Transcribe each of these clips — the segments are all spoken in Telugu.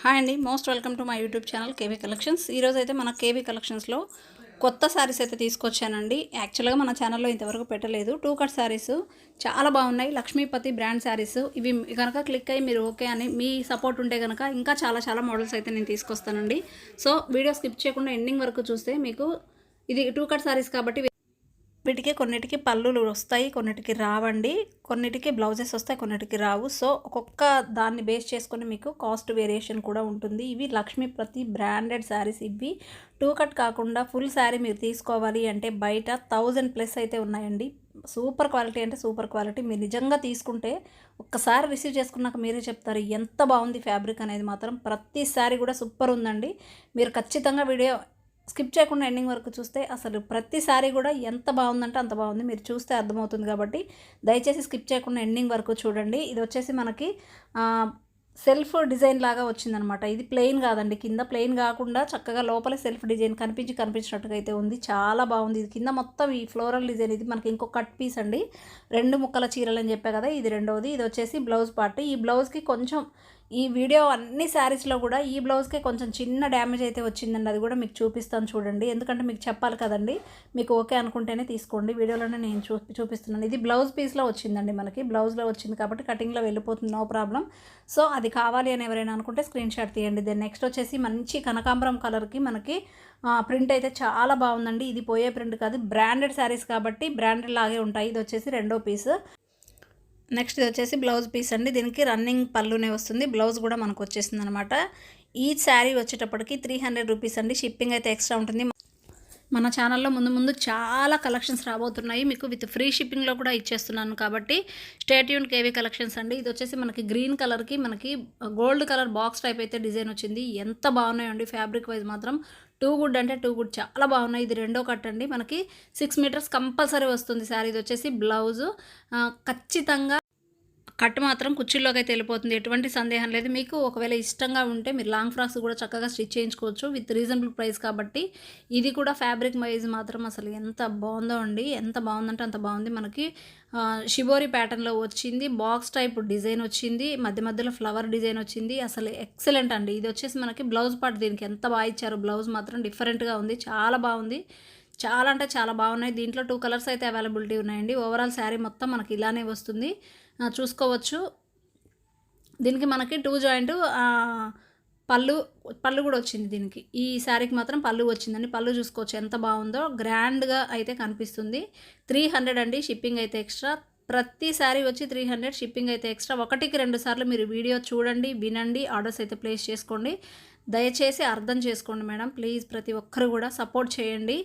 హాయ్ అండి. Most welcome to my YouTube channel KV collections. ఈరోజు అయితే మన కేవీ కలెక్షన్స్లో కొత్త శారీస్ అయితే తీసుకొచ్చానండి. యాక్చువల్గా మన ఛానల్లో ఇంతవరకు పెట్టలేదు. టూ కట్ శారీస్ చాలా బాగున్నాయి. లక్ష్మీపతి బ్రాండ్ శారీస్ ఇవి కనుక క్లిక్ అయ్యి మీరు ఓకే అని మీ సపోర్ట్ ఉంటే కనుక ఇంకా చాలా చాలా మోడల్స్ అయితే నేను తీసుకొస్తానండి. సో వీడియో స్కిప్ చేయకుండా ఎండింగ్ వరకు చూస్తే మీకు ఇది టూ కట్ శారీస్ కాబట్టి వీటికి కొన్నిటికి పళ్ళులు వస్తాయి కొన్నిటికి రావండి. కొన్నిటికి బ్లౌజెస్ వస్తాయి కొన్నిటికి రావు. సో ఒక్కొక్క దాన్ని బేస్ చేసుకొని మీకు కాస్ట్ వేరియేషన్ కూడా ఉంటుంది. ఇవి లక్ష్మీపతి బ్రాండెడ్ శారీస్. ఇవి టూ కట్ కాకుండా ఫుల్ శారీ మీరు తీసుకోవాలి అంటే బయట థౌజండ్ ప్లస్ అయితే ఉన్నాయండి. సూపర్ క్వాలిటీ అంటే సూపర్ క్వాలిటీ. మీరు నిజంగా తీసుకుంటే ఒక్కసారి రిసీవ్ చేసుకున్నాక మీరే చెప్తారు ఎంత బాగుంది ఫ్యాబ్రిక్ అనేది మాత్రం. ప్రతి శారీ కూడా సూపర్ ఉందండి. మీరు ఖచ్చితంగా వీడియో స్కిప్ చేయకుండా ఎండింగ్ వరకు చూస్తే అసలు ప్రతిసారి కూడా ఎంత బాగుందంటే అంత బాగుంది. మీరు చూస్తే అర్థమవుతుంది కాబట్టి దయచేసి స్కిప్ చేయకుండా ఎండింగ్ వరకు చూడండి. ఇది వచ్చేసి మనకి సెల్ఫ్ డిజైన్ లాగా వచ్చిందనమాట. ఇది ప్లెయిన్ కాదండి. కింద ప్లెయిన్ కాకుండా చక్కగా లోపల సెల్ఫ్ డిజైన్ కనిపించి కనిపించినట్టుగా అయితే ఉంది. చాలా బాగుంది. ఇది కింద మొత్తం ఈ ఫ్లోరల్ డిజైన్. ఇది మనకి ఇంకో కట్ పీస్ అండి. రెండు ముక్కల చీరలు అని చెప్పా కదా ఇది రెండవది ఇది వచ్చేసి బ్లౌజ్ పార్ట్. ఈ బ్లౌజ్కి కొంచెం ఈ వీడియో అన్ని శారీస్లో కూడా ఈ బ్లౌజ్కే కొంచెం చిన్న డ్యామేజ్ అయితే వచ్చిందండి. అది కూడా మీకు చూపిస్తాను చూడండి. ఎందుకంటే మీకు చెప్పాలి కదండి. మీకు ఓకే అనుకుంటేనే తీసుకోండి. వీడియోలోనే నేను చూ చూపిస్తున్నాను. ఇది బ్లౌజ్ పీస్లో వచ్చిందండి మనకి. బ్లౌజ్లో వచ్చింది కాబట్టి కటింగ్లో వెళ్ళిపోతుంది. నో ప్రాబ్లం సో అది కావాలి అని ఎవరైనా అనుకుంటే స్క్రీన్ షాట్ తీయండి. దెన్ నెక్స్ట్ వచ్చేసి మంచి కనకాంబరం కలర్కి మనకి ప్రింట్ అయితే చాలా బాగుందండి. ఇది పోయే ప్రింట్ కాదు. బ్రాండెడ్ శారీస్ కాబట్టి బ్రాండెడ్ లాగే ఉంటాయి. ఇది వచ్చేసి రెండో పీస్. నెక్స్ట్ ఇది వచ్చేసి బ్లౌజ్ పీస్ అండి. దీనికి రన్నింగ్ పళ్ళునే వస్తుంది. బ్లౌజ్ కూడా మనకు వచ్చేసింది అనమాట ఈ శారీ వచ్చేటప్పటికి త్రీ హండ్రెడ్ రూపీస్ అండి. షిప్పింగ్ అయితే ఎక్స్ట్రా ఉంటుంది. మన ఛానల్లో ముందు ముందు చాలా కలెక్షన్స్ రాబోతున్నాయి. మీకు విత్ ఫ్రీ షిప్పింగ్లో కూడా ఇచ్చేస్తున్నాను కాబట్టి స్టేట్ యూన్ కేవీ కలెక్షన్స్ అండి. ఇది వచ్చేసి మనకి గ్రీన్ కలర్కి మనకి గోల్డ్ కలర్ బాక్స్ టైప్ అయితే డిజైన్ వచ్చింది. ఎంత బాగున్నాయండి ఫ్యాబ్రిక్ వైజ్ మాత్రం. టూ గుడ్ అంటే టూ గుడ్ చాలా బాగున్నాయి. ఇది రెండో కట్ అండి. మనకి సిక్స్ మీటర్స్ కంపల్సరీ వస్తుంది సార్. ఇది వచ్చేసి బ్లౌజు. ఖచ్చితంగా కట్ మాత్రం కుర్చీలోకి అయితే వెళ్ళిపోతుంది. ఎటువంటి సందేహం లేదు. మీకు ఒకవేళ ఇష్టంగా ఉంటే మీరు లాంగ్ ఫ్రాక్స్ కూడా చక్కగా స్టిచ్ చేయించుకోవచ్చు విత్ రీజనబుల్ ప్రైస్ కాబట్టి. ఇది కూడా ఫ్యాబ్రిక్ వైజ్ మాత్రం అసలు ఎంత బాగుందో అండి. ఎంత బాగుందంటే అంత బాగుంది. మనకి షిబోరి ప్యాటర్న్లో వచ్చింది. బాక్స్ టైప్ డిజైన్ వచ్చింది. మధ్య మధ్యలో ఫ్లవర్ డిజైన్ వచ్చింది. అసలు ఎక్సలెంట్ అండి. ఇది వచ్చేసి మనకి బ్లౌజ్ పార్ట్ దీనికి ఎంత బాగా ఇచ్చారు. బ్లౌజ్ మాత్రం డిఫరెంట్గా ఉంది. చాలా బాగుంది. చాలా అంటే చాలా బాగున్నాయి. దీంట్లో టూ కలర్స్ అయితే అవైలబిలిటీ ఉన్నాయండి. ఓవరాల్ శారీ మొత్తం మనకి ఇలానే వస్తుంది. చూసుకోవచ్చు. దీనికి మనకి టూ జాయింట్ పళ్ళు పళ్ళు కూడా వచ్చింది దీనికి. ఈ శారీకి మాత్రం పళ్ళు వచ్చిందండి. పళ్ళు చూసుకోవచ్చు ఎంత బాగుందో. గ్రాండ్గా అయితే కనిపిస్తుంది. త్రీ హండ్రెడ్ అండి షిప్పింగ్ అయితే ఎక్స్ట్రా ప్రతి శారీ వచ్చి త్రీ హండ్రెడ్ షిప్పింగ్ అయితే ఎక్స్ట్రా ఒకటికి రెండు సార్లు మీరు వీడియో చూడండి వినండి ఆర్డర్స్ అయితే ప్లేస్ చేసుకోండి. దయచేసి అర్థం చేసుకోండి మేడం. ప్లీజ్ ప్రతి ఒక్కరు కూడా సపోర్ట్ చేయండి.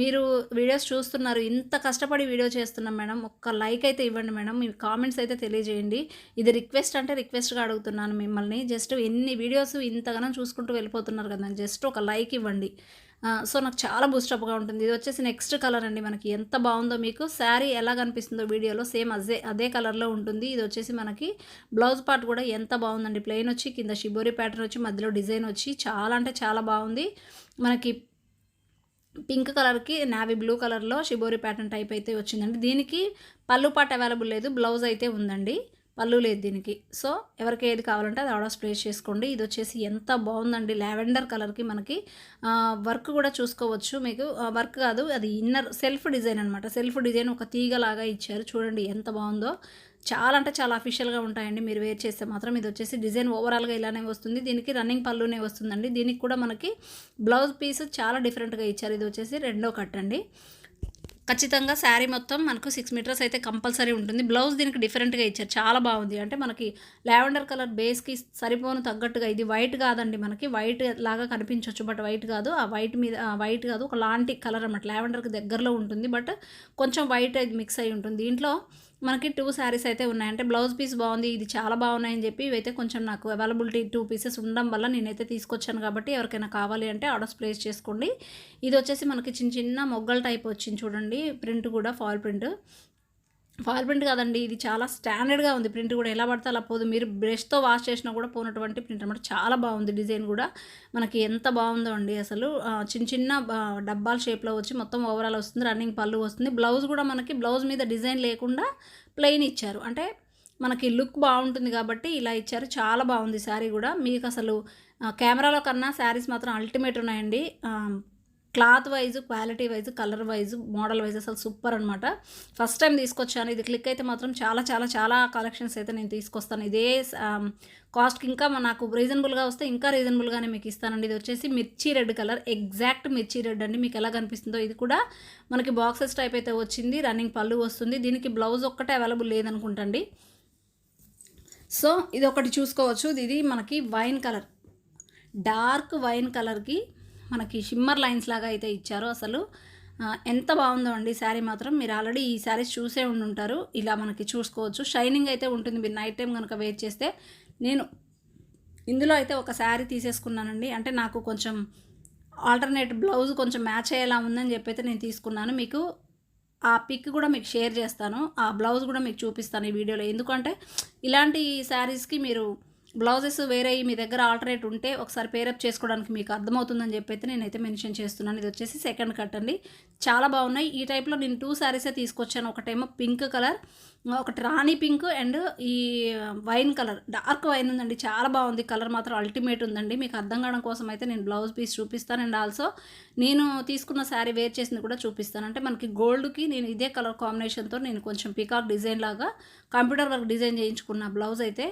మీరు వీడియోస్ చూస్తున్నారు ఇంత కష్టపడి వీడియో చేస్తున్నాం మేడం. ఒక్క లైక్ అయితే ఇవ్వండి మేడం. మీ కామెంట్స్ అయితే తెలియజేయండి. ఇది రిక్వెస్ట్ అంటే రిక్వెస్ట్గా అడుగుతున్నాను మిమ్మల్ని. జస్ట్ ఎన్ని వీడియోస్ ఇంతగానో చూసుకుంటూ వెళ్ళిపోతున్నారు కదా జస్ట్ ఒక లైక్ ఇవ్వండి. సో నాకు చాలా బూస్టప్గా ఉంటుంది. ఇది వచ్చేసి నెక్స్ట్ కలర్ అండి మనకి. ఎంత బాగుందో మీకు. శారీ ఎలా కనిపిస్తుందో వీడియోలో సేమ్ అదే అదే కలర్లో ఉంటుంది. ఇది వచ్చేసి మనకి బ్లౌజ్ పార్ట్ కూడా ఎంత బాగుందండి. ప్లెయిన్ వచ్చి కింద షిబోరి ప్యాటర్న్ వచ్చి మధ్యలో డిజైన్ వచ్చి చాలా అంటే చాలా బాగుంది. మనకి పింక్ కలర్కి నావీ బ్లూ కలర్లో షిబోరి ప్యాటర్న్ టైప్ అయితే వచ్చిందండి. దీనికి పళ్ళు పాట్ అవైలబుల్ లేదు. బ్లౌజ్ అయితే ఉందండి. పళ్ళు లేదు దీనికి. సో ఎవరికి ఏది కావాలంటే అది ఆర్డర్స్ ప్లేస్ చేసుకోండి. ఇది వచ్చేసి ఎంత బాగుందండి. లావెండర్ కలర్కి మనకి వర్క్ కూడా చూసుకోవచ్చు మీకు. వర్క్ కాదు అది ఇన్నర్ సెల్ఫ్ డిజైన్ అనమాట సెల్ఫ్ డిజైన్ ఒక తీగలాగా ఇచ్చారు. చూడండి ఎంత బాగుందో. చాలా అంటే చాలా అఫీషియల్గా ఉంటాయండి. మీరు వేర్ చేస్తే మాత్రం ఇది వచ్చేసి డిజైన్ ఓవరాల్గా ఇలానే వస్తుంది. దీనికి రన్నింగ్ పళ్ళునే వస్తుందండి. దీనికి కూడా మనకి బ్లౌజ్ పీస్ చాలా డిఫరెంట్గా ఇచ్చారు. ఇది వచ్చేసి రెండో కట్ అండి ఖచ్చితంగా శారీ మొత్తం మనకు సిక్స్ మీటర్స్ అయితే కంపల్సరీ ఉంటుంది. బ్లౌజ్ దీనికి డిఫరెంట్గా ఇచ్చారు. చాలా బాగుంది. అంటే మనకి లావెండర్ కలర్ బేస్కి సరిపోను తగ్గట్టుగా. ఇది వైట్ కాదండి మనకి. వైట్ లాగా కనిపించవచ్చు బట్ వైట్ కాదు. ఆ వైట్ మీద వైట్ కాదు. ఒక లాంటి కలర్ అనమాట లావెండర్కి దగ్గరలో ఉంటుంది బట్ కొంచెం వైట్ మిక్స్ అయి ఉంటుంది. దీంట్లో మనకి టూ శారీస్ అయితే ఉన్నాయి అంటే బ్లౌజ్ పీస్ బాగుంది ఇది చాలా బాగున్నాయని చెప్పి ఇవైతే కొంచెం నాకు అవైలబిలిటీ టూ పీసెస్ ఉండడం వల్ల నేనైతే తీసుకొచ్చాను కాబట్టి ఎవరికైనా కావాలి అంటే ఆర్డర్స్ ప్లేస్ చేసుకోండి. ఇది వచ్చేసి మనకి చిన్న చిన్న మొగ్గల టైప్ వచ్చింది చూడండి ప్రింట్ కూడా ఫాల్ ప్రింట్ ఫాల్ ప్రింట్ కాదండి ఇది చాలా స్టాండర్డ్గా ఉంది. ప్రింట్ కూడా ఎలా పడితే అలా పోదు. మీరు బ్రష్తో వాష్ చేసినా కూడా పోనటువంటి ప్రింట్ అనమాట చాలా బాగుంది డిజైన్ కూడా. మనకి ఎంత బాగుందో అండి అసలు. చిన్న చిన్న డబ్బాల షేప్లో వచ్చి మొత్తం ఓవరాల్ వస్తుంది. రన్నింగ్ పళ్ళు వస్తుంది. బ్లౌజ్ కూడా మనకి బ్లౌజ్ మీద డిజైన్ లేకుండా ప్లెయిన్ ఇచ్చారు. అంటే మనకి లుక్ బాగుంటుంది కాబట్టి ఇలా ఇచ్చారు. చాలా బాగుంది శారీ కూడా. మీకు అసలు కెమెరాలో కన్నా శారీస్ మాత్రం అల్టిమేట్ ఉన్నాయండి. Cloth wise quality wise colour wise model wise అసలు సూపర్ అనమాట ఫస్ట్ టైం తీసుకొచ్చాను. ఇది క్లిక్ అయితే మాత్రం చాలా చాలా చాలా కలెక్షన్స్ అయితే నేను తీసుకొస్తాను. ఇదే కాస్ట్కి ఇంకా నాకు రీజనబుల్గా వస్తే ఇంకా రీజనబుల్గానే మీకు ఇస్తానండి. ఇది వచ్చేసి మిర్చి రెడ్ కలర్. ఎగ్జాక్ట్ మిర్చి రెడ్ అండి. మీకు ఎలా కనిపిస్తుందో ఇది కూడా మనకి బాక్సెస్ టైప్ అయితే వచ్చింది. రన్నింగ్ పళ్ళు వస్తుంది. దీనికి బ్లౌజ్ ఒక్కటే అవైలబుల్ లేదనుకుంటండి సో ఇది ఒకటి చూసుకోవచ్చు. ఇది మనకి వైన్ కలర్ డార్క్ వైన్ కలర్కి మనకి షిమ్మర్ లైన్స్ లాగా అయితే ఇచ్చారు అసలు. ఎంత బాగుందో అండి శారీ మాత్రం. మీరు ఆల్రెడీ ఈ శారీస్ చూసే ఉండి ఉంటారు ఇలా మనకి చూసుకోవచ్చు. షైనింగ్ అయితే ఉంటుంది. మీరు నైట్ టైం కనుక వేర్ చేస్తే నేను ఇందులో అయితే ఒక శారీ తీసేసుకున్నానండి. అంటే నాకు కొంచెం ఆల్టర్నేట్ బ్లౌజ్ కొంచెం మ్యాచ్ అయ్యేలా ఉందని చెప్పి అయితే నేను తీసుకున్నాను. మీకు ఆ పిక్ కూడా మీకు షేర్ చేస్తాను. ఆ బ్లౌజ్ కూడా మీకు చూపిస్తాను ఈ వీడియోలో ఎందుకంటే ఇలాంటి శారీస్కి మీరు బ్లౌజెస్ వేరే మీ దగ్గర ఆల్టరేట్ ఉంటే ఒకసారి పేరప్ చేసుకోవడానికి మీకు అర్థమవుతుందని చెప్పి అయితే నేనైతే మెన్షన్ చేస్తున్నాను. ఇది వచ్చేసి సెకండ్ కట్ అండి. చాలా బాగున్నాయి. ఈ టైప్లో నేను టూ శారీసే తీసుకొచ్చాను. ఒకటేమో పింక్ కలర్ ఒకటి రాణి పింక్ అండ్ ఈ వైన్ కలర్. డార్క్ వైన్ ఉందండి. చాలా బాగుంది. కలర్ మాత్రం అల్టిమేట్ ఉందండి. మీకు అర్థం కావడం కోసం అయితే నేను బ్లౌజ్ పీస్ చూపిస్తాను. అండ్ ఆల్సో నేను తీసుకున్న శారీ వేర్ చేసింది కూడా చూపిస్తాను. అంటే మనకి గోల్డ్కి నేను ఇదే కలర్ కాంబినేషన్తో నేను కొంచెం పికాక్ డిజైన్ లాగా కంప్యూటర్ వర్క్ డిజైన్ చేయించుకున్న బ్లౌజ్ అయితే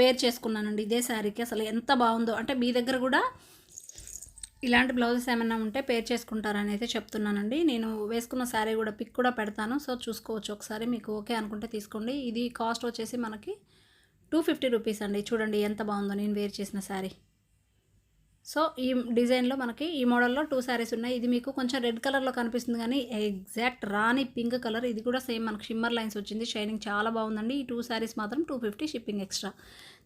పేర్ చేసుకున్నానండి. ఇదే శారీకి అసలు ఎంత బాగుందో. అంటే మీ దగ్గర కూడా ఇలాంటి బ్లౌజెస్ ఏమైనా ఉంటే పేర్ చేసుకుంటారని అయితే చెప్తున్నానండి. నేను వేసుకున్న శారీ కూడా పిక్ కూడా పెడతాను. సో చూసుకోవచ్చు ఒకసారి. మీకు ఓకే అనుకుంటే తీసుకోండి. ఇది కాస్ట్ వచ్చేసి మనకి టూ ఫిఫ్టీ రూపీస్ అండి. చూడండి ఎంత బాగుందో నేను వేర్ చేసిన శారీ. సో ఈ డిజైన్లో మనకి ఈ మోడల్లో టూ శారీస్ ఉన్నాయి. ఇది మీకు కొంచెం రెడ్ కలర్లో కనిపిస్తుంది కానీ ఎగ్జాక్ట్ రాని పింక్ కలర్. ఇది కూడా సేమ్ మనకి షిమ్మర్ లైన్స్ వచ్చింది. షైనింగ్ చాలా బాగుందండి. ఈ టూ శారీస్ మాత్రం two fifty shipping extra.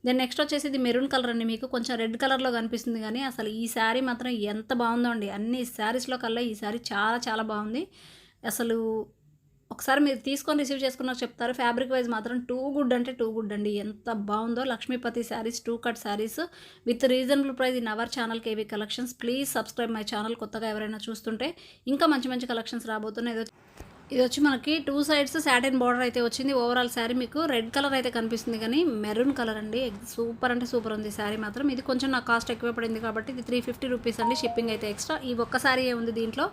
Then next వచ్చేసి ఇది మెరూన్ కలర్ అండి. మీకు కొంచెం రెడ్ కలర్లో కనిపిస్తుంది కానీ అసలు ఈ శారీ మాత్రం ఎంత బాగుందో అండి. అన్ని శారీస్లో కల్లా ఈ శారీ చాలా చాలా బాగుంది. అసలు ఒకసారి మీరు తీసుకొని రిసీవ్ చేసుకున్నాక చెప్తారు ఫ్యాబ్రిక్ వైజ్ మాత్రం టూ గుడ్ అంటే టూ గుడ్ అండి. ఎంత బాగుందో Lakshmipati Sarees two cut sarees with reasonable price in our channel KV collections please subscribe my channel కొత్తగా ఎవరైనా చూస్తుంటే ఇంకా మంచి మంచి కలెక్షన్స్ రాబోతున్నాయి. ఇది వచ్చి- ఇది వచ్చి మనకి టూ సైడ్స్ సాటిన్ బార్డర్ అయితే వచ్చింది. ఓవరాల్ శారీ మీకు రెడ్ కలర్ అయితే కనిపిస్తుంది కానీ మెరూన్ కలర్ అండి. సూపర్ అంటే సూపర్ ఉంది శారీ మాత్రం. ఇది కొంచెం నాకు కాస్ట్ ఎక్కువ పడింది కాబట్టి ఇది త్రీ ఫిఫ్టీ రూపీస్ అండి. షిప్పింగ్ అయితే ఎక్స్ట్రా ఈ ఒక్క శారీ ఉంది దీంట్లో?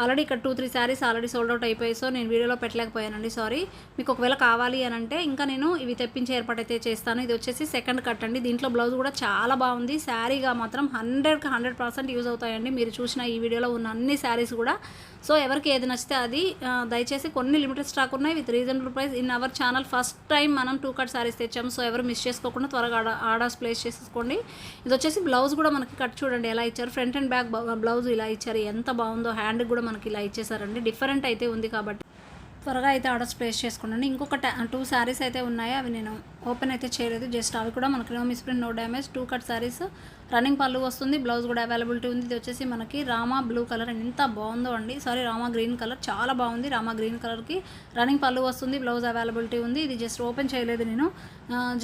ఆల్రెడీ ఇక్కడ two three saris already sold out అయిపోయాయి. సో నేను వీడియోలో పెట్టలేకపోయానండి సారీ మీకు ఒకవేళ కావాలి అని అంటే ఇంకా నేను ఇవి తెప్పించే ఏర్పాటు అయితే చేస్తాను. ఇది వచ్చేసి సెకండ్ కట్ అండి. దీంట్లో బ్లౌజ్ కూడా చాలా బాగుంది. శారీగా మాత్రం హండ్రెడ్కి హండ్రెడ్ పర్సెంట్ యూజ్ అవుతాయండి. మీరు చూసిన ఈ వీడియోలో ఉన్న అన్ని శారీస్ కూడా సో ఎవరికి ఏది నచ్చితే అది దయచేసి కొన్ని లిమిటెడ్ స్టాక్ ఉన్నాయి with reasonable price. In our channel first time మనం టూ కట్ సారీస్ తెచ్చాము సో ఎవరు మిస్ చేసుకోకుండా త్వరగా ఆర్డర్స్ ప్లేస్ చేసుకోండి ఇది వచ్చేసి బ్లౌజ్ కూడా మనకి కట్ చూడండి ఎలా ఇచ్చారు. ఫ్రంట్ అండ్ బ్యాక్ బ్లౌజ్ ఇలా ఇచ్చారు ఎంత బాగుందో హ్యాండ్ కూడా మనకి ఇలా ఇచ్చేసారండి. డిఫరెంట్ అయితే ఉంది కాబట్టి త్వరగా అయితే ఆర్డర్స్ ప్లేస్ చేసుకోండి. ఇంకొక టూ శారీస్ అయితే ఉన్నాయి అవి నేను ఓపెన్ అయితే చేయలేదు. జస్ట్ అవి కూడా మనకి no misprint no damage two cut saris running పళ్ళు వస్తుంది. బ్లౌజ్ కూడా అవైలబిలిటీ ఉంది. ఇది వచ్చేసి మనకి రామా బ్లూ కలర్ ఎంత బాగుందో అండి. సారీ రామా గ్రీన్ కలర్ చాలా బాగుంది. రామా గ్రీన్ కలర్కి రన్నింగ్ పళ్ళు వస్తుంది. బ్లౌజ్ అవైలబిలిటీ ఉంది. ఇది జస్ట్ ఓపెన్ చేయలేదు నేను.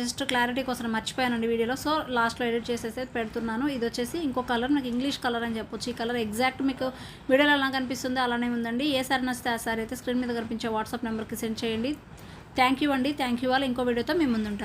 జస్ట్ క్లారిటీ కోసం మర్చిపోయానండి వీడియోలో. సో లాస్ట్లో ఎడిట్ చేసేసి పెడుతున్నాను. ఇది వచ్చేసి ఇంకో కలర్ నాకు ఇంగ్లీష్ కలర్ అని చెప్పొచ్చు. ఈ కలర్ ఎగ్జాక్ట్ మీకు వీడియోలో ఎలా కనిపిస్తుందో అలానే ఉందండి. ఏ సారీ నచ్చితే ఆ సారీ అయితే స్క్రీన్ మీద కనిపించే వాట్సాప్ నెంబర్కి సెండ్ చేయండి. థ్యాంక్ యూ అండి. థ్యాంక్ యూ వాళ్ళు. ఇంకో వీడియోతో మేము ముందుంటాను.